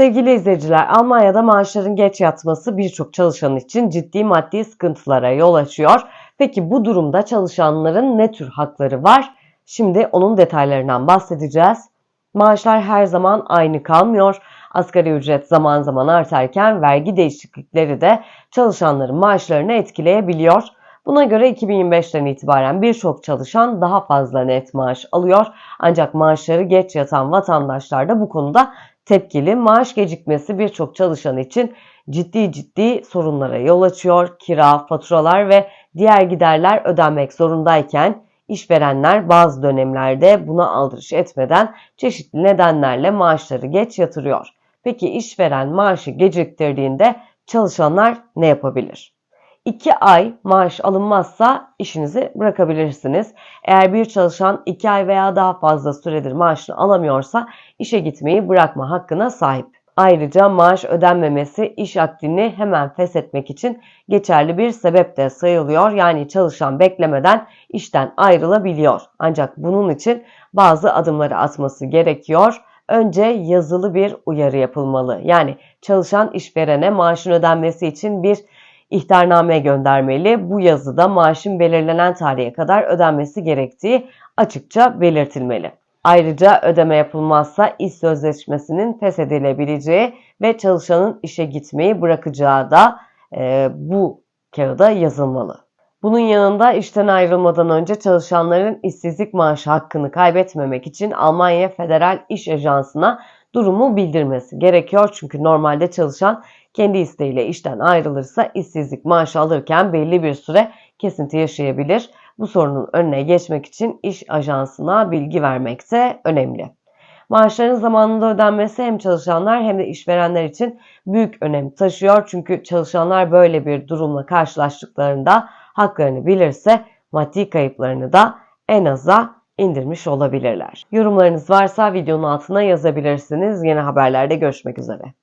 Sevgili izleyiciler, Almanya'da maaşların geç yatması birçok çalışan için ciddi maddi sıkıntılara yol açıyor. Peki bu durumda çalışanların ne tür hakları var? Şimdi onun detaylarından bahsedeceğiz. Maaşlar her zaman aynı kalmıyor. Asgari ücret zaman zaman artarken vergi değişiklikleri de çalışanların maaşlarını etkileyebiliyor. Buna göre 2025'ten itibaren birçok çalışan daha fazla net maaş alıyor. Ancak maaşları geç yatan vatandaşlar da bu konuda tepkili. Maaş gecikmesi birçok çalışan için ciddi ciddi sorunlara yol açıyor. Kira, faturalar ve diğer giderler ödenmek zorundayken işverenler bazı dönemlerde buna aldırış etmeden çeşitli nedenlerle maaşları geç yatırıyor. Peki işveren maaşı geciktirdiğinde çalışanlar ne yapabilir? 2 ay maaş alınmazsa işinizi bırakabilirsiniz. Eğer bir çalışan 2 ay veya daha fazla süredir maaşını alamıyorsa işe gitmeyi bırakma hakkına sahip. Ayrıca maaş ödenmemesi iş akdini hemen feshetmek için geçerli bir sebep de sayılıyor. Yani çalışan beklemeden işten ayrılabiliyor. Ancak bunun için bazı adımları atması gerekiyor. Önce yazılı bir uyarı yapılmalı. Yani çalışan işverene maaşın ödenmesi için bir ihtarname göndermeli. Bu yazıda maaşın belirlenen tarihe kadar ödenmesi gerektiği açıkça belirtilmeli. Ayrıca ödeme yapılmazsa iş sözleşmesinin feshedilebileceği ve çalışanın işe gitmeyi bırakacağı da e, bu kağıda yazılmalı. Bunun yanında işten ayrılmadan önce çalışanların işsizlik maaşı hakkını kaybetmemek için Almanya Federal İş Ajansı'na durumu bildirmesi gerekiyor. Çünkü normalde çalışan kendi isteğiyle işten ayrılırsa işsizlik maaşı alırken belli bir süre kesinti yaşayabilir. Bu sorunun önüne geçmek için iş ajansına bilgi vermek de önemli. Maaşların zamanında ödenmesi hem çalışanlar hem de işverenler için büyük önem taşıyor. Çünkü çalışanlar böyle bir durumla karşılaştıklarında haklarını bilirse maddi kayıplarını da en aza indirmiş olabilirler. Yorumlarınız varsa videonun altına yazabilirsiniz. Yeni haberlerde görüşmek üzere.